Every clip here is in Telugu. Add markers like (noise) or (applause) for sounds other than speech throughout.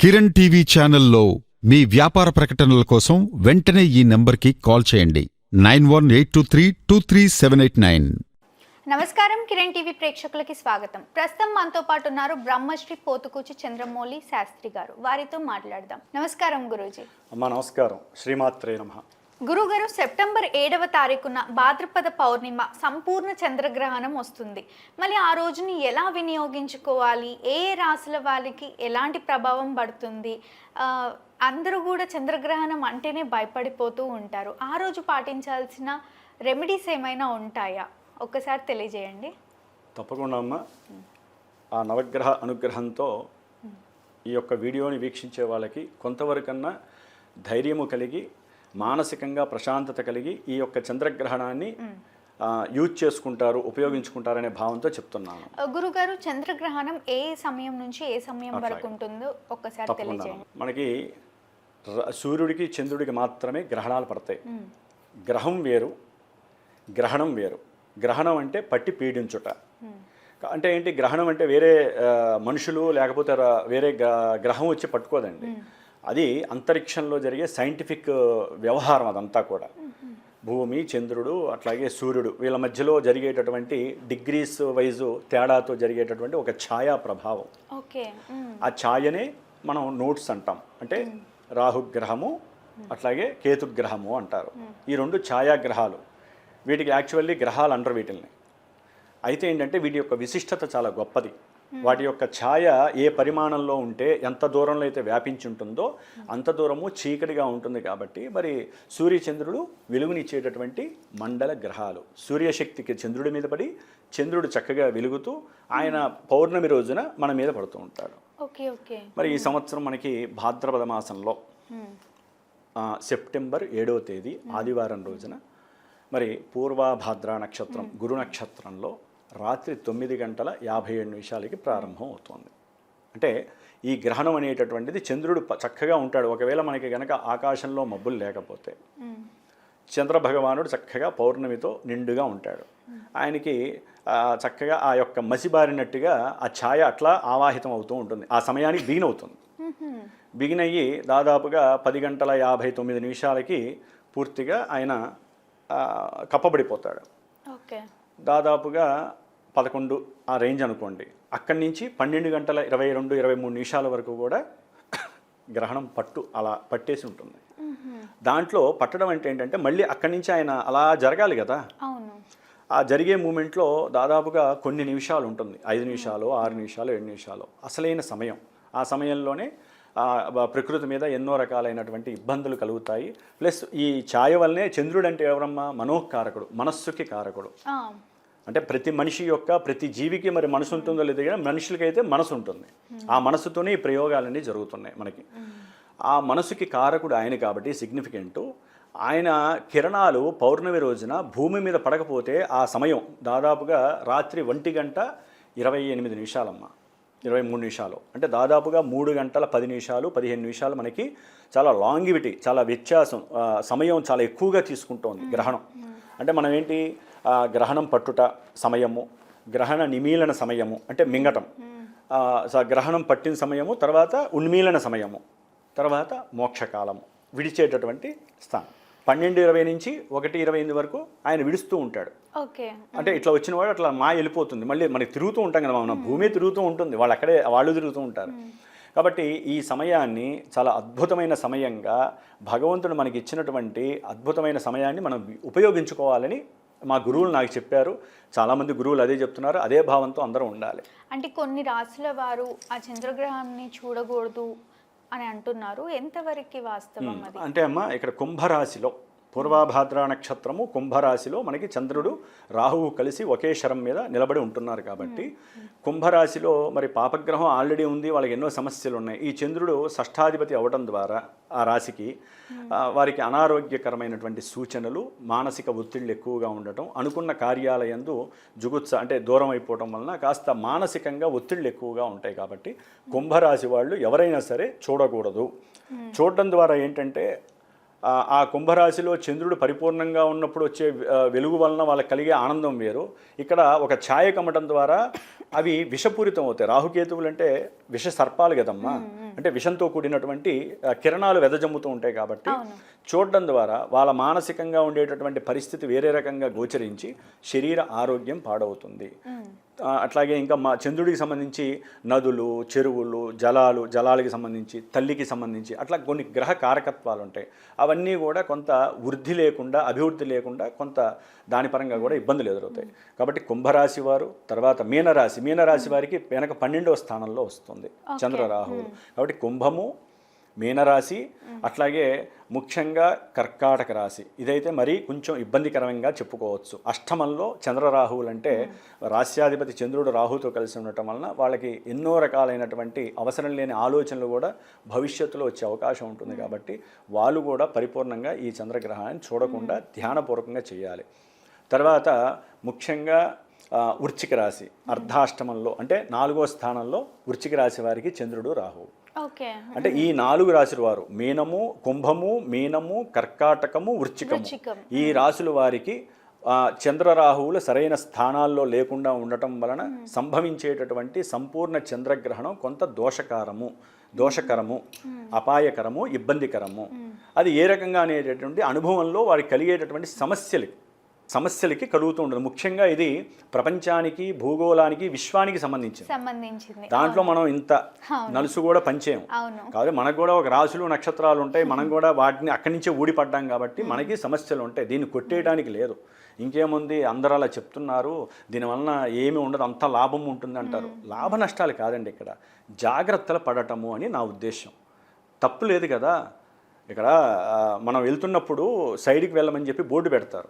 కిరణ్ టీవీ ఛానల్లో మీ వ్యాపార ప్రకటనల కోసం వెంటనే ఈ నంబర్కి కాల్ చేయండి. Nine one eight two three two three seven eight nine. నమస్కారం కిరణ్ టీవీ ప్రేక్షకులకి స్వాగతం. ప్రస్తుతం మనతో పాటు ఉన్నారు బ్రహ్మశ్రీ పోతుకూచి చంద్రమౌళి శాస్త్రి గారు. వారితో మాట్లాడదాం. నమస్కారం గురూజీ. అమ్మ నమస్కారం. శ్రీమాత్రే నమ. గురుగారు సెప్టెంబర్ ఏడవ తారీఖున భాద్రపద పౌర్ణిమ సంపూర్ణ చంద్రగ్రహణం వస్తుంది. మళ్ళీ ఆ రోజుని ఎలా వినియోగించుకోవాలి? ఏ రాశుల వాళ్ళకి ఎలాంటి ప్రభావం పడుతుంది? అందరూ కూడా చంద్రగ్రహణం అంటేనే భయపడిపోతూ ఉంటారు. ఆ రోజు పాటించాల్సిన రెమెడీస్ ఏమైనా ఉంటాయా? ఒక్కసారి తెలియజేయండి. తప్పకుండా అమ్మ. ఆ నవగ్రహ అనుగ్రహంతో ఈ యొక్క వీడియోని వీక్షించే వాళ్ళకి కొంతవరకన్నా ధైర్యము కలిగి మానసికంగా ప్రశాంతత కలిగి ఈ యొక్క చంద్రగ్రహణాన్ని యూజ్ చేసుకుంటారు ఉపయోగించుకుంటారనే భావంతో చెప్తున్నాను. గురుగారు చంద్రగ్రహణం ఏ సమయం నుంచి ఏ సమయం. వరకు ఉంటుందో ఒక్కసారి తెలియజేయండి మనకి సూర్యుడికి చంద్రుడికి మాత్రమే గ్రహణాలు పడతాయి. గ్రహం వేరు గ్రహణం వేరు. గ్రహణం అంటే పట్టి పీడించుట. అంటే ఏంటి? గ్రహణం అంటే వేరే మనుషులు లేకపోతే వేరే గ్ర- గ్రహం వచ్చి పట్టుకోదండి. అది అంతరిక్షంలో జరిగే సైంటిఫిక్ వ్యవహారం అదంతా కూడా. భూమి చంద్రుడు అట్లాగే సూర్యుడు వీళ్ళ మధ్యలో జరిగేటటువంటి డిగ్రీస్ వైజు తేడాతో జరిగేటటువంటి ఒక ఛాయా ప్రభావం. ఓకే. ఆ ఛాయనే మనం నోట్స్ అంటాం. అంటే రాహుగ్రహము అట్లాగే కేతుగ్రహము అంటారు. ఈ రెండు ఛాయాగ్రహాలు వీటికి యాక్చువల్లీ గ్రహాలు అంటారు వీటిల్ని. అయితే ఏంటంటే వీటి యొక్క విశిష్టత చాలా గొప్పది. వాటి యొక్క ఛాయ ఏ పరిమాణంలో ఉంటే ఎంత దూరంలో అయితే వ్యాపించి ఉంటుందో అంత దూరము చీకటిగా ఉంటుంది కాబట్టి మరి సూర్యచంద్రుడు వెలుగునిచ్చేటటువంటి మండల గ్రహాలు. సూర్యశక్తికి చంద్రుడి మీద పడి చంద్రుడు చక్కగా వెలుగుతూ ఆయన పౌర్ణమి రోజున మన మీద పడుతూ ఉంటాడు. Okay okay. మరి ఈ సంవత్సరం మనకి భాద్రపద మాసంలో సెప్టెంబర్ ఏడవ తేదీ ఆదివారం రోజున మరి పూర్వభాద్ర నక్షత్రం గురు నక్షత్రంలో రాత్రి తొమ్మిది గంటల యాభై ఏడు నిమిషాలకి ప్రారంభం అవుతుంది అంటే ఈ గ్రహణం అనేటటువంటిది చంద్రుడు చక్కగా ఉంటాడు. ఒకవేళ మనకి గనక ఆకాశంలో మబ్బులు లేకపోతే మ్, చంద్ర భగవానుడు చక్కగా పౌర్ణమితో నిండుగా ఉంటాడు. ఆయనకి చక్కగా ఆ యొక్క మసిబారినట్టుగా ఆ ఛాయ అట్లా ఆవాహితం అవుతూ ఉంటుంది. ఆ సమయానికి బిగిన్ అవుతుంది మ్హూ. బిగిన్ అయ్యి దాదాపుగా పది గంటల యాభై తొమ్మిది నిమిషాలకి పూర్తిగా ఆయన కప్పబడిపోతాడు. ఓకే. దాదాపుగా పదకొండు ఆ రేంజ్ అనుకోండి. అక్కడి నుంచి పన్నెండు గంటల ఇరవై రెండు ఇరవై మూడు నిమిషాల వరకు కూడా గ్రహణం పట్టు అలా పట్టేసి ఉంటుంది. దాంట్లో పట్టడం అంటే ఏంటంటే మళ్ళీ అక్కడి నుంచి ఆయన అలా జరగాలి కదా. ఆ జరిగే మూమెంట్లో దాదాపుగా కొన్ని నిమిషాలు ఉంటుంది. ఐదు నిమిషాలు ఆరు నిమిషాలు ఏడు నిమిషాలు. అసలైన సమయం. ఆ సమయంలోనే ప్రకృతి మీద ఎన్నో రకాలైనటువంటి ఇబ్బందులు కలుగుతాయి. ప్లస్ ఈ ఛాయ వల్లనే చంద్రుడు అంటే ఎవరమ్మా? మనోకారకుడు మనస్సుకి కారకుడు. అంటే ప్రతి మనిషి యొక్క ప్రతి జీవికి మరి మనసు ఉంటుందో లేదో కానీ మనుషులకైతే మనసు ఉంటుంది. ఆ మనసుతోనే ఈ ప్రయోగాలన్నీ జరుగుతున్నాయి మనకి. ఆ మనసుకి కారకుడు ఆయన కాబట్టి సిగ్నిఫికెంట్ ఆయన కిరణాలు పౌర్ణమి రోజున భూమి మీద పడకపోతే ఆ సమయం దాదాపుగా రాత్రి ఒంటి గంట ఇరవై ఎనిమిది నిమిషాలమ్మ. ఇరవై మూడు నిమిషాలు. అంటే దాదాపుగా మూడు గంటల పది నిమిషాలు పదిహేను నిమిషాలు మనకి చాలా లాంగివిటీ చాలా వ్యత్యాసం సమయం చాలా ఎక్కువగా తీసుకుంటోంది గ్రహణం. అంటే మనం ఏంటి? గ్రహణం పట్టుట సమయము గ్రహణ నిమీలన సమయము అంటే మింగటం. గ్రహణం పట్టిన సమయము తర్వాత ఉన్మీలన సమయము తర్వాత మోక్షకాలము విడిచేటటువంటి స్థానం. పన్నెండు ఇరవై నుంచి ఒకటి ఇరవై ఎనిమిది వరకు ఆయన విడుస్తూ ఉంటాడు. ఓకే. అంటే ఇట్లా వచ్చిన వాడు అట్లా మా వెళ్ళిపోతుంది. మళ్ళీ మనకి తిరుగుతూ ఉంటాం కదా మన. భూమి తిరుగుతూ ఉంటుంది. వాళ్ళు అక్కడే వాళ్ళు తిరుగుతూ ఉంటారు. కాబట్టి ఈ సమయాన్ని చాలా అద్భుతమైన సమయంగా భగవంతుడు మనకి ఇచ్చినటువంటి అద్భుతమైన సమయాన్ని మనం ఉపయోగించుకోవాలని మా గురువులు నాకు చెప్పారు. చాలామంది గురువులు అదే చెప్తున్నారు. అదే భావంతో అందరూ ఉండాలి. అంటే కొన్ని రాశుల వారు ఆ చంద్రగ్రహాన్ని చూడకూడదు. అని అంటున్నారు. ఎంతవరకు వాస్తవం అంటే అమ్మ ఇక్కడ కుంభరాశిలో పూర్వాభాద్ర నక్షత్రము కుంభరాశిలో మనకి చంద్రుడు రాహువు కలిసి ఒకే శరం మీద నిలబడి ఉంటున్నారు కాబట్టి కుంభరాశిలో మరి పాపగ్రహం ఆల్రెడీ ఉంది వాళ్ళకి ఎన్నో సమస్యలు ఉన్నాయి ఈ చంద్రుడు షష్ఠాధిపతి అవడం ద్వారా ఆ రాశికి వారికి అనారోగ్యకరమైనటువంటి సూచనలు మానసిక ఒత్తిళ్ళు ఎక్కువగా ఉండటం అనుకున్న కార్యాలయందు జుగుత్స అంటే దూరం అయిపోవటం వలన కాస్త మానసికంగా ఒత్తిళ్ళు ఎక్కువగా ఉంటాయి కాబట్టి కుంభరాశి వాళ్ళు ఎవరైనా సరే చూడకూడదు. చూడడం ద్వారా ఏంటంటే ఆ కుంభరాశిలో చంద్రుడు పరిపూర్ణంగా ఉన్నప్పుడు వచ్చే వెలుగు వలన వాళ్ళకి కలిగే ఆనందం వేరు. ఇక్కడ ఒక ఛాయ కమ్మటం ద్వారా అవి విషపూరితం అవుతాయి. రాహుకేతువులు అంటే విష సర్పాలు కదమ్మా అంటే విషంతో కూడినటువంటి కిరణాలు వెదజమ్ముతూ ఉంటాయి కాబట్టి. చూడడం ద్వారా వాళ్ళ మానసికంగా ఉండేటటువంటి పరిస్థితి వేరే రకంగా గోచరించి శరీర ఆరోగ్యం పాడవుతుంది. అట్లాగే ఇంకా మా చంద్రుడికి సంబంధించి నదులు చెరువులు జలాలు జలాలకి సంబంధించి తల్లికి సంబంధించి అట్లా కొన్ని గ్రహ కారకత్వాలు ఉంటాయి అవన్నీ కూడా కొంత వృద్ధి లేకుండా అభివృద్ధి లేకుండా కొంత దాని పరంగా కూడా ఇబ్బందులు ఎదురవుతాయి. కాబట్టి కుంభరాశి వారు తర్వాత మీనరాశి. మీనరాశి వారికి వెనక పన్నెండవ స్థానంలో వస్తుంది చంద్రరాహువులు కాబట్టి కుంభము మీనరాశి అట్లాగే ముఖ్యంగా కర్కాటక రాశి. ఇదైతే మరీ కొంచెం ఇబ్బందికరంగా చెప్పుకోవచ్చు. అష్టమంలో చంద్రరాహువులు అంటే రాస్యాధిపతి చంద్రుడు రాహుతో కలిసి ఉండటం వలన వాళ్ళకి ఎన్నో రకాలైనటువంటి అవసరం లేని ఆలోచనలు కూడా భవిష్యత్తులో వచ్చే అవకాశం ఉంటుంది కాబట్టి వాళ్ళు కూడా పరిపూర్ణంగా ఈ చంద్రగ్రహాన్ని చూడకుండా ధ్యానపూర్వకంగా చేయాలి. తర్వాత ముఖ్యంగా ఆ, వృశ్చిక రాశి అర్ధాష్టమంలో అంటే నాలుగో స్థానంలో వృశ్చిక రాశి వారికి చంద్రుడు రాహువు. అంటే ఈ నాలుగు రాశుల వారు మీనము కుంభము మీనము కర్కాటకము వృశ్చికం. ఈ రాశుల వారికి చంద్రరాహువులు సరైన స్థానాల్లో లేకుండా ఉండటం వలన సంభవించేటటువంటి సంపూర్ణ చంద్రగ్రహణం కొంత దోషకారము దోషకరము అపాయకరము ఇబ్బందికరము. అది ఏ రకంగా అనేటటువంటి అనుభవంలో వారికి కలిగేటటువంటి సమస్యలు. సమస్యలకి కలుగుతూ ఉండదు. ముఖ్యంగా ఇది ప్రపంచానికి భూగోళానికి విశ్వానికి సంబంధించింది. సంబంధించింది. దాంట్లో మనం ఇంత నలుసు కూడా పంచేయం. అవును. కాబట్టి మనకు కూడా ఒక రాశులు నక్షత్రాలు ఉంటాయి. మనం (laughs) కూడా వాటిని అక్కడి నుంచే ఊడిపడ్డాం కాబట్టి మనకి సమస్యలు ఉంటాయి. దీన్ని కొట్టేయడానికి లేదు. ఇంకేముంది? అందరూ అలా చెప్తున్నారు. దీనివలన ఏమి ఉండదు. అంత లాభం ఉంటుంది అంటారు లాభ నష్టాలు కాదండి ఇక్కడ. జాగ్రత్తలు పడటము అని నా ఉద్దేశం. తప్పు లేదు కదా. ఇక్కడ మనం వెళ్తున్నప్పుడు సైడ్కి వెళ్ళమని చెప్పి బోర్డు పెడతారు.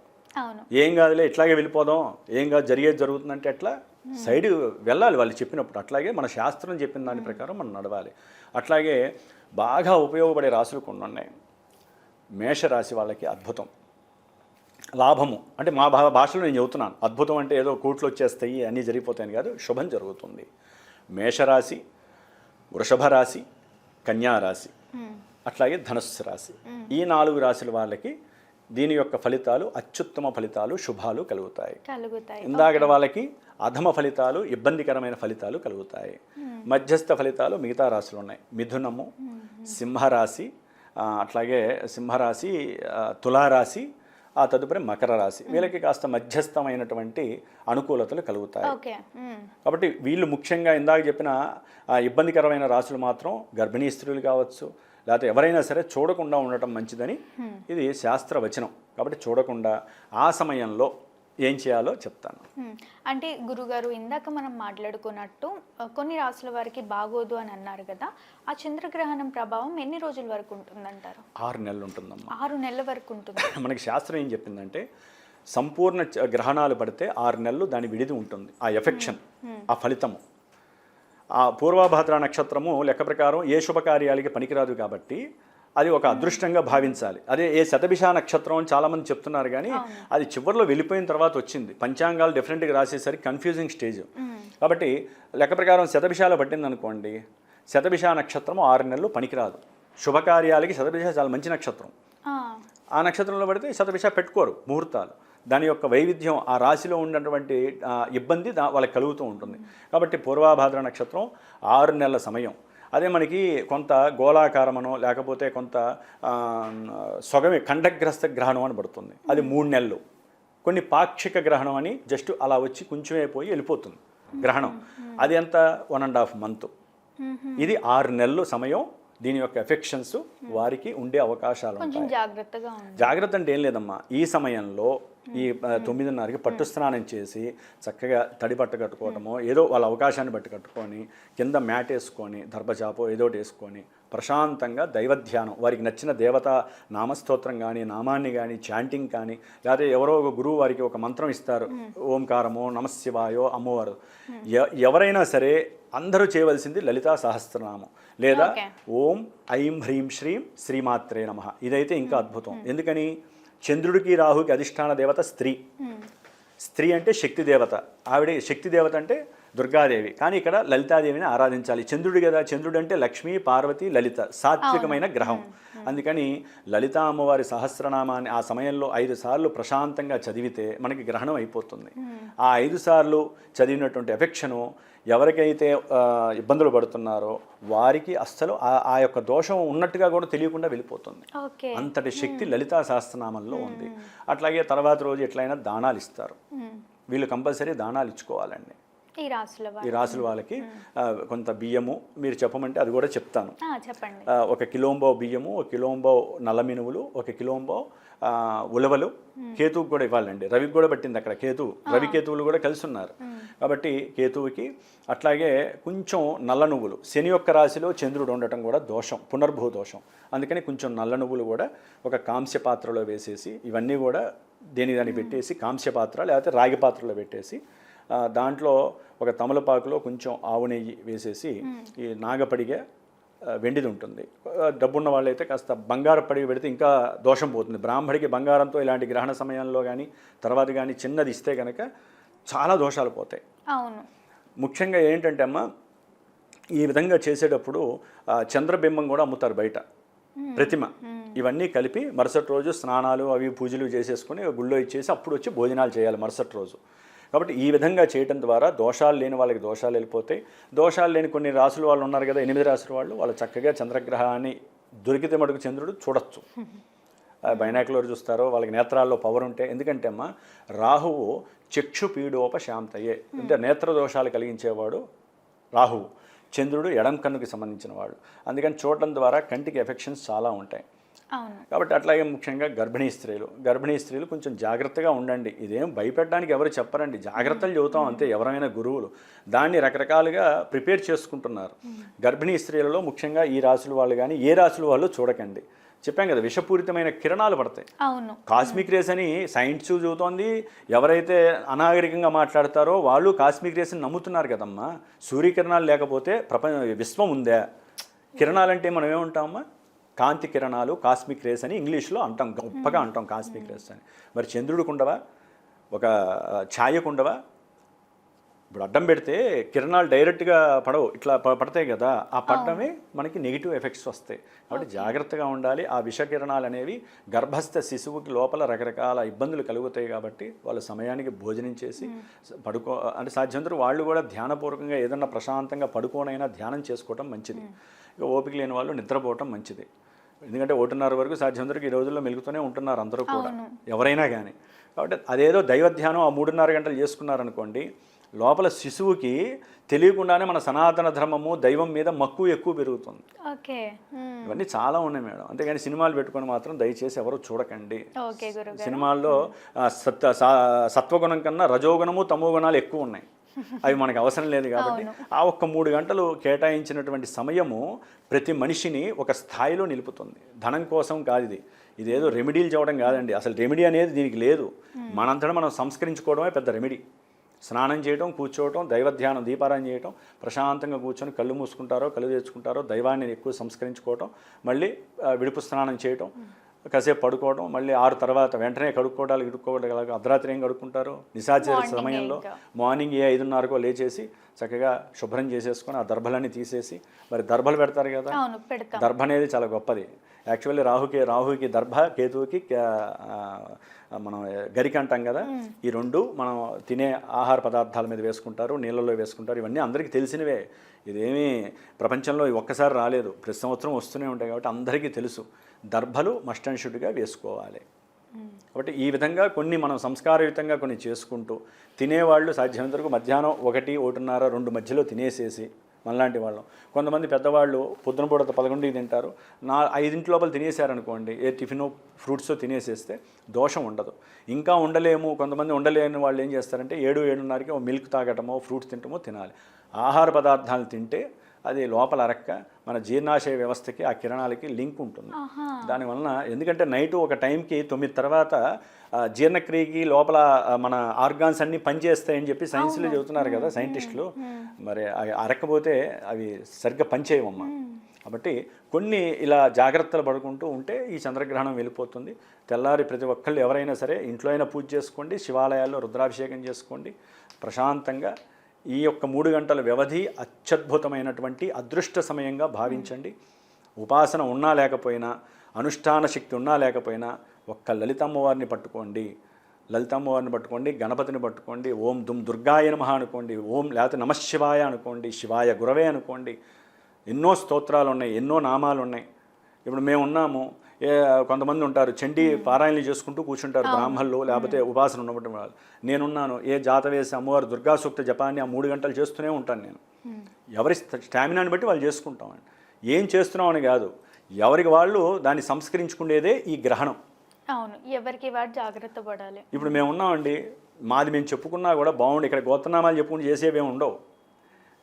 ఏం కాదులే ఇట్లాగే వెళ్ళిపోదాం. ఏం కాదు జరిగేది జరుగుతుందంటే ఎట్లా? సైడ్ వెళ్ళాలి వాళ్ళు చెప్పినప్పుడు. అట్లాగే మన శాస్త్రం చెప్పిన దాని ప్రకారం మనం నడవాలి. అట్లాగే బాగా ఉపయోగపడే రాశులు కొన్ని ఉన్నాయి. మేషరాశి వాళ్ళకి అద్భుతం. లాభము. అంటే మా భా భాషలో నేను చెబుతున్నాను. అద్భుతం అంటే ఏదో కోట్లు వచ్చేస్తాయి అన్నీ జరిగిపోతాయని కాదు శుభం జరుగుతుంది. మేషరాశి వృషభ రాశి కన్యా రాశి. అట్లాగే ధనుస్సు రాశి. ఈ నాలుగు రాశుల వాళ్ళకి దీని యొక్క ఫలితాలు అత్యుత్తమ ఫలితాలు శుభాలు కలుగుతాయి. కలుగుతాయి. ఇందాకడ వాళ్ళకి అధమ ఫలితాలు ఇబ్బందికరమైన ఫలితాలు కలుగుతాయి. మధ్యస్థ ఫలితాలు మిగతా రాశులు ఉన్నాయి. మిథునము సింహరాశి అట్లాగే సింహరాశి తులారాశి ఆ తదుపరి మకర రాశి. వీళ్ళకి కాస్త మధ్యస్థమైనటువంటి అనుకూలతలు కలుగుతాయి. కాబట్టి వీళ్ళు ముఖ్యంగా ఇందాక చెప్పిన ఆ ఇబ్బందికరమైన రాశులు మాత్రం గర్భిణీ స్త్రీలు కావచ్చు లేకపోతే ఎవరైనా సరే చూడకుండా ఉండటం మంచిదని ఇది శాస్త్రవచనం. కాబట్టి చూడకుండా ఆ సమయంలో ఏం చేయాలో చెప్తాను. అంటే గురుగారు ఇందాక మనం మాట్లాడుకున్నట్టు కొన్ని రాసుల వారికి బాగోదు అని అన్నారు కదా ఆ చంద్రగ్రహణం ప్రభావం ఎన్ని రోజుల వరకు ఉంటుందంటారు? ఆరు నెలలు ఉంటుందమ్మా. ఆరు నెలల వరకు ఉంటుంది. (laughs) మనకి శాస్త్రం ఏం చెప్పిందంటే సంపూర్ణ గ్రహణాలు పడితే ఆరు నెలలు దాని విడిది ఉంటుంది. ఆ ఎఫెక్షన్ ఆ ఫలితము. ఆ పూర్వభాద్ర నక్షత్రము లెక్క ప్రకారం ఏ శుభకార్యాలకి పనికిరాదు కాబట్టి అది ఒక అదృష్టంగా భావించాలి. అదే ఏ శతభిష నక్షత్రం అని చాలామంది చెప్తున్నారు కానీ అది చివరిలో వెళ్ళిపోయిన తర్వాత వచ్చింది. పంచాంగాలు డిఫరెంట్గా రాసేసరికి కన్ఫ్యూజింగ్ స్టేజ్ కాబట్టి లెక్క ప్రకారం శతభిషాలు పట్టింది అనుకోండి శతభిష నక్షత్రం ఆరు నెలలు పనికిరాదు. శుభకార్యాలకి శతభిష చాలా మంచి నక్షత్రం. ఆ, ఆ నక్షత్రంలో పడితే శతభిష పెట్టుకోరు ముహూర్తాలు. దాని యొక్క వైవిధ్యం ఆ రాశిలో ఉన్నటువంటి ఇబ్బంది దా వాళ్ళకి కలుగుతూ ఉంటుంది. కాబట్టి పూర్వాభాద్ర నక్షత్రం ఆరు నెలల సమయం. అదే మనకి కొంత గోళాకారమనో లేకపోతే కొంత సొగమి ఖండగ్రస్త గ్రహణం అని పడుతుంది. అది మూడు నెలలు. కొన్ని పాక్షిక గ్రహణం అని జస్ట్ అలా వచ్చి కొంచెమే పోయి వెళ్ళిపోతుంది గ్రహణం. అది ఎంత? One and half month. ఇది ఆరు నెలలు సమయం. దీని యొక్క ఎఫెక్షన్స్ వారికి ఉండే అవకాశాలు జాగ్రత్త అంటే ఏం లేదమ్మా. ఈ సమయంలో ఈ తొమ్మిదిన్నరకి పట్టు స్నానం చేసి చక్కగా తడి బట్ట కట్టుకోవటమో ఏదో వాళ్ళ అవకాశాన్ని బట్టి కట్టుకొని కింద మ్యాట్ వేసుకొని దర్భచాపో ఏదో వేసుకొని ప్రశాంతంగా దైవధ్యానం. వారికి నచ్చిన దేవత నామస్తోత్రం కానీ నామాన్ని కానీ చాంటింగ్ కానీ లేకపోతే ఎవరో ఒక గురువు వారికి ఒక మంత్రం ఇస్తారు. ఓంకారమో నమశివాయో అమ్మవారు. ఎవరైనా సరే అందరూ చేయవలసింది లలితా సహస్రనామం. లేదా. ఓం ఐం హ్రీం శ్రీం శ్రీమాత్రే నమ. ఇదైతే ఇంకా అద్భుతం. ఎందుకని? చంద్రుడికి రాహుకి అధిష్టాన దేవత స్త్రీ. స్త్రీ అంటే శక్తి దేవత. ఆవిడ శక్తి దేవత అంటే దుర్గాదేవి. కానీ ఇక్కడ లలితాదేవిని ఆరాధించాలి. చంద్రుడు కదా? చంద్రుడు అంటే లక్ష్మీ పార్వతి లలిత. సాత్వికమైన గ్రహం. అందుకని లలితా అమ్మవారి సహస్రనామాన్ని ఆ సమయంలో ఐదు సార్లు ప్రశాంతంగా చదివితే మనకి గ్రహణం అయిపోతుంది. ఆ ఐదు సార్లు చదివినటువంటి ఎఫెక్షను ఎవరికైతే ఇబ్బందులు పడుతున్నారో వారికి అస్సలు ఆ- ఆ యొక్క దోషం ఉన్నట్టుగా కూడా తెలియకుండా వెళ్ళిపోతుంది. అంతటి శక్తి లలితా సహస్రనామంలో ఉంది. అట్లాగే తర్వాత రోజు ఎట్లయినా దానాలు ఇస్తారు. వీళ్ళు కంపల్సరీ దానాలు ఇచ్చుకోవాలండి. ఈ రాసుల ఈ రాసుల వాళ్ళకి కొంత బియ్యము మీరు చెప్పమంటే అది కూడా చెప్తాను. చెప్పండి. ఒక కిలోంబో బియ్యము ఒక కిలోంబో నల్ల మినువులు ఒక కిలోంబో ఉలవలు. కేతువుకి కూడా ఇవ్వాలండి. రవికి కూడా పట్టింది అక్కడ కేతు. రవి కేతువులు కూడా కలిసి ఉన్నారు కాబట్టి కేతువుకి అట్లాగే కొంచెం నల్ల నువ్వులు. శని యొక్క రాశిలో చంద్రుడు ఉండటం కూడా దోషం పునర్భూ దోషం. అందుకని కొంచెం నల్ల నువ్వులు కూడా ఒక కాంస్య పాత్రలో వేసేసి ఇవన్నీ కూడా దేని దాన్ని పెట్టేసి కాంస్య పాత్ర లేకపోతే రాగి పాత్రలో పెట్టేసి దాంట్లో ఒక తమలపాకులో కొంచెం ఆవు నెయ్యి వేసేసి ఈ నాగపడిగే వెండిది ఉంటుంది డబ్బున్న వాళ్ళైతే కాస్త బంగారు పడిగ పెడితే ఇంకా దోషం పోతుంది. బ్రాహ్మడికి బంగారంతో ఇలాంటి గ్రహణ సమయంలో కానీ తర్వాత కానీ చిన్నది ఇస్తే కనుక చాలా దోషాలు పోతాయి. అవును. ముఖ్యంగా ఏంటంటే అమ్మ ఈ విధంగా చేసేటప్పుడు చంద్రబింబం కూడా అమ్ముతారు బయట. ప్రతిమ. ఇవన్నీ కలిపి మరుసటి రోజు స్నానాలు అవి పూజలు చేసేసుకుని గుళ్ళో ఇచ్చేసి అప్పుడు వచ్చి భోజనాలు చేయాలి మరుసటి రోజు. కాబట్టి ఈ విధంగా చేయటం ద్వారా దోషాలు లేని వాళ్ళకి దోషాలు వెళ్ళిపోతాయి దోషాలు లేని కొన్ని రాసులు వాళ్ళు ఉన్నారు కదా ఎనిమిది రాసుల వాళ్ళు వాళ్ళు చక్కగా చంద్రగ్రహాన్ని దొరికితే మటుకు చంద్రుడు చూడొచ్చు. బైనాకులర్ చూస్తారో వాళ్ళకి నేత్రాల్లో పవర్ ఉంటే ఎందుకంటే అమ్మ రాహువు చక్షు పీడోప శాంతయే అంటే నేత్ర దోషాలు కలిగించేవాడు రాహువు. చంద్రుడు ఎడం కన్నుకి సంబంధించిన వాడు అందుకని చూడటం ద్వారా కంటికి ఎఫెక్షన్స్ చాలా ఉంటాయి. కాబట్టి అట్లాగే ముఖ్యంగా గర్భిణీ స్త్రీలు గర్భిణీ స్త్రీలు కొంచెం జాగ్రత్తగా ఉండండి. ఇదేం భయపెట్టడానికి ఎవరు చెప్పరండి. జాగ్రత్తలు చెబుతాం అంతే ఎవరైనా గురువులు. దాన్ని రకరకాలుగా ప్రిపేర్ చేసుకుంటున్నారు. గర్భిణీ స్త్రీలలో ముఖ్యంగా ఈ రాసుల వాళ్ళు కానీ ఏ రాసుల వాళ్ళు చూడకండి. చెప్పాం కదా విషపూరితమైన కిరణాలు పడతాయి. అవును. కాస్మిక్ రేస్ అని సైన్స్ చూతోంది. ఎవరైతే అనాగరికంగా మాట్లాడతారో వాళ్ళు కాస్మిక్ రేస్ని నమ్ముతున్నారు కదమ్మా. సూర్యకిరణాలు లేకపోతే ప్రపంచ విశ్వం ఉందా? కిరణాలంటే మనం ఏమంటామమ్మా? కాంతి కిరణాలు కాస్మిక్ రేస్ అని ఇంగ్లీష్లో అంటాం గొప్పగా అంటాం కాస్మిక్ రేస్ అని. మరి చంద్రుడికి ఉండవా ఒక ఛాయకు ఉండవా ఇప్పుడు అడ్డం పెడితే కిరణాలు డైరెక్ట్గా పడవు ఇట్లా పడతాయి కదా. ఆ పడడమే మనకి నెగిటివ్ ఎఫెక్ట్స్ వస్తాయి. కాబట్టి జాగ్రత్తగా ఉండాలి. ఆ విష కిరణాలు అనేవి గర్భస్థ శిశువుకి లోపల రకరకాల ఇబ్బందులు కలుగుతాయి కాబట్టి వాళ్ళ సమయానికి భోజనం చేసి పడుకో అంటే సాధ్యంతరం వాళ్ళు కూడా ధ్యానపూర్వకంగా ఏదన్నా ప్రశాంతంగా పడుకోనైనా ధ్యానం చేసుకోవటం మంచిది. ఇక ఓపిక లేని వాళ్ళు నిద్రపోవటం మంచిది. ఎందుకంటే ఒకటిన్నర వరకు సాధ్యంతరకు ఈ రోజుల్లో మెలుగుతూనే ఉంటున్నారు అందరూ కూడా. ఎవరైనా కానీ కాబట్టి అదేదో దైవ ధ్యానం ఆ మూడున్నర గంటలు చేసుకున్నారనుకోండి లోపల శిశువుకి తెలియకుండానే మన సనాతన ధర్మము దైవం మీద మక్కువ ఎక్కువ పెరుగుతుంది. ఇవన్నీ చాలా ఉన్నాయి మేడం. అంతేగాని సినిమాలు పెట్టుకొని మాత్రం దయచేసి ఎవరు చూడకండి. సినిమాల్లో సత్వగుణం కన్నా రజోగుణము తమో గుణాలు ఎక్కువ ఉన్నాయి. అవి మనకు అవసరం లేదు కాబట్టి ఆ ఒక్క మూడు గంటలు కేటాయించినటువంటి సమయము ప్రతి మనిషిని ఒక స్థాయిలో నిలుపుతుంది. ధనం కోసం కాదు ఇది. ఇదేదో రెమెడీలు చేయడం కాదండి. అసలు రెమెడీ అనేది దీనికి లేదు. మనంతటా మనం సంస్కరించుకోవడమే పెద్ద రెమెడీ స్నానం చేయడం కూర్చోవటం దైవ ధ్యానం దీపారాయణ చేయటం ప్రశాంతంగా కూర్చొని కళ్ళు మూసుకుంటారో కళ్ళు తెచ్చుకుంటారో దైవాన్ని ఎక్కువ సంస్కరించుకోవటం మళ్ళీ విడుపు స్నానం చేయటం కాసేపు పడుకోవడం మళ్ళీ ఆరు తర్వాత వెంటనే కడుక్కోవడాలు ఇడుక్కోవడాలు అర్ధరాత్రి ఏం కడుక్కుంటారు? నిశాచర సమయంలో. మార్నింగ్ ఏ ఐదున్నరకో లేచేసి చక్కగా శుభ్రం చేసేసుకొని ఆ దర్భలన్నీ తీసేసి మరి దర్భలు పెడతారు కదా? దర్భ అనేది చాలా గొప్పది. యాక్చువల్లీ రాహుకి రాహుకి దర్భ కేతువుకి మనం గరిక అంటాం కదా? ఈ రెండు మనం తినే ఆహార పదార్థాల మీద వేసుకుంటారు నీళ్ళలో వేసుకుంటారు ఇవన్నీ అందరికీ తెలిసినవే. ఇదేమీ ప్రపంచంలో ఒక్కసారి రాలేదు. ప్రతి సంవత్సరం వస్తూనే ఉంటాయి కాబట్టి అందరికీ తెలుసు. దర్భలు మస్టన్షుడ్గా వేసుకోవాలి. కాబట్టి ఈ విధంగా కొన్ని మనం సంస్కారయుతంగా కొన్ని చేసుకుంటూ తినేవాళ్ళు సాధ్యమైనంత వరకు మధ్యాహ్నం ఒకటి ఒకటిన్నర రెండు మధ్యలో తినేసేసి మనలాంటి వాళ్ళం. కొంతమంది పెద్దవాళ్ళు పొద్దున పూట పదకొండుకి తింటారు. నా ఐదింటి లోపల తినేసారనుకోండి ఏ టిఫిన్ ఫ్రూట్స్ తినేసేస్తే దోషం ఉండదు. ఇంకా ఉండలేము కొంతమంది ఉండలేని వాళ్ళు ఏం చేస్తారంటే ఏడు ఏడున్నరకి ఓ మిల్క్ తాగటమో ఫ్రూట్స్ తింటమో తినాలి. ఆహార పదార్థాలు తింటే అది లోపల అరక్క మన జీర్ణాశయ వ్యవస్థకి ఆ కిరణాలకి లింక్ ఉంటుంది. దానివలన ఎందుకంటే నైట్ ఒక టైంకి తొమ్మిది తర్వాత జీర్ణక్రియకి లోపల మన ఆర్గాన్స్ అన్నీ పనిచేస్తాయని చెప్పి సైన్స్లో చెబుతున్నారు కదా సైంటిస్టులు. మరి అవి అరక్కపోతే అవి సరిగ్గా పనిచేయవమ్మా. కాబట్టి కొన్ని ఇలా జాగ్రత్తలు పడుకుంటూ ఉంటే ఈ చంద్రగ్రహణం వెళ్ళిపోతుంది. తెల్లారి ప్రతి ఒక్కళ్ళు ఎవరైనా సరే ఇంట్లో అయినా పూజ చేసుకోండి శివాలయాల్లో రుద్రాభిషేకం చేసుకోండి ప్రశాంతంగా ఈ యొక్క మూడు గంటల వ్యవధి అత్యద్భుతమైనటువంటి అదృష్ట సమయంగా భావించండి. ఉపాసన ఉన్నా లేకపోయినా అనుష్ఠాన శక్తి ఉన్నా లేకపోయినా ఒక్క లలితమ్మవారిని పట్టుకోండి. లలితమ్మవారిని పట్టుకోండి గణపతిని పట్టుకోండి ఓం దుమ్ దుర్గాయ నమః అనుకోండి ఓం లేకపోతే నమశివాయ అనుకోండి శివాయ గురవే అనుకోండి. ఎన్నో స్తోత్రాలు ఉన్నాయి ఎన్నో నామాలు ఉన్నాయి ఇప్పుడు మేము ఉన్నాము కొంతమంది ఉంటారు చండీ పారాయణలు చేసుకుంటూ కూర్చుంటారు బ్రాహ్మణులు లేకపోతే ఉపాసన ఉన్నటువంటి వాళ్ళు. నేనున్నాను ఏ జాత వేసి అమ్మవారు దుర్గా సూక్త జపాన్ని ఆ మూడు గంటలు చేస్తూనే ఉంటాను నేను. ఎవరి స్టామినాని బట్టి వాళ్ళు చేసుకుంటామండి ఏం చేస్తున్నాం అని కాదు ఎవరికి వాళ్ళు దాన్ని సంస్కరించుకునేదే ఈ గ్రహణం. అవును ఎవరికి వాడు జాగ్రత్త పడాలి. ఇప్పుడు మేము ఉన్నామండి మాది మేము చెప్పుకున్నా కూడా బాగుండి ఇక్కడ గోత్రనామాలు చెప్పుకుని చేసేవి ఏమి ఉండవు.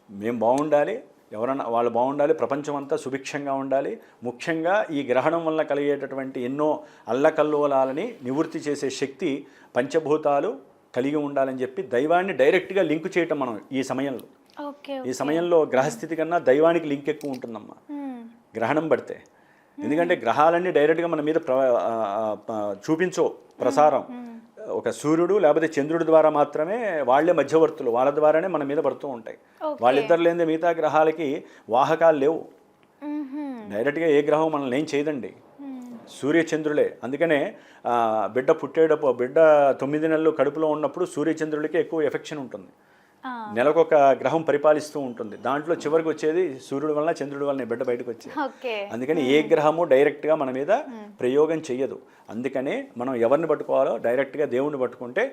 మేము బాగుండాలి ఎవరన్నా వాళ్ళు బాగుండాలి ప్రపంచం అంతా సుభిక్షంగా ఉండాలి. ముఖ్యంగా ఈ గ్రహణం వల్ల కలిగేటటువంటి ఎన్నో అల్లకల్లోలాలని నివృత్తి చేసే శక్తి పంచభూతాలు కలిగి ఉండాలని చెప్పి దైవాన్ని డైరెక్ట్గా లింక్ చేయటం మనం ఈ సమయంలో. ఈ సమయంలో గ్రహస్థితి కన్నా దైవానికి లింక్ ఎక్కువ ఉంటుందమ్మా. గ్రహణం పడితే. ఎందుకంటే గ్రహాలన్నీ డైరెక్ట్గా మన మీద ప్ర చూపించో ప్రసారం. ఒక సూర్యుడు లేకపోతే చంద్రుడి ద్వారా మాత్రమే వాళ్ళే మధ్యవర్తులు. వాళ్ళ ద్వారానే మన మీద పడుతూ ఉంటాయి. వాళ్ళిద్దరు లేని మిగతా గ్రహాలకి వాహకాలు లేవు. డైరెక్ట్గా ఏ గ్రహం మనల్ని ఏం చేయదండి. సూర్యచంద్రులే అందుకనే బిడ్డ పుట్టేటప్పుడు బిడ్డ తొమ్మిది నెలలు కడుపులో ఉన్నప్పుడు సూర్యచంద్రులకి ఎక్కువ ఎఫెక్షన్ ఉంటుంది. నెలకొక గ్రహం పరిపాలిస్తూ ఉంటుంది. దాంట్లో చివరికి వచ్చేది సూర్యుడు వలన చంద్రుడి వలన బిడ్డ బయటకు వచ్చేది. అందుకని ఏ గ్రహము డైరెక్ట్గా మన మీద ప్రయోగం చెయ్యదు. అందుకనే మనం ఎవరిని పట్టుకోవాలో డైరెక్ట్గా దేవుణ్ణి పట్టుకుంటే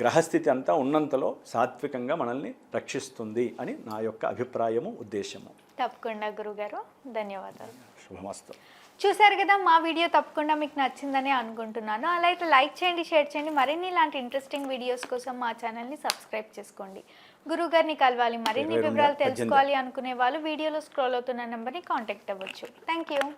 గ్రహస్థితి అంతా ఉన్నంతలో సాత్వికంగా మనల్ని రక్షిస్తుంది అని నా యొక్క అభిప్రాయము ఉద్దేశము. తప్పకుండా గురుగారు. ధన్యవాదాలు. శుభమస్తు. చూసారు కదా మా వీడియో తప్పకుండా మీకు నచ్చిందని అనుకుంటున్నాను. అలా అయితే లైక్ చేయండి షేర్ చేయండి. మరిన్ని ఇలాంటి ఇంట్రెస్టింగ్ వీడియోస్ కోసం మా ఛానల్ని సబ్స్క్రైబ్ చేసుకోండి. గురుగారిని కలవాలి. మరిన్ని వివరాలు. తెలుసుకోవాలి అనుకునే వాళ్ళు వీడియోలో స్క్రోల్ అవుతున్న నెంబర్ని కాంటాక్ట్ అవ్వచ్చు. Thank you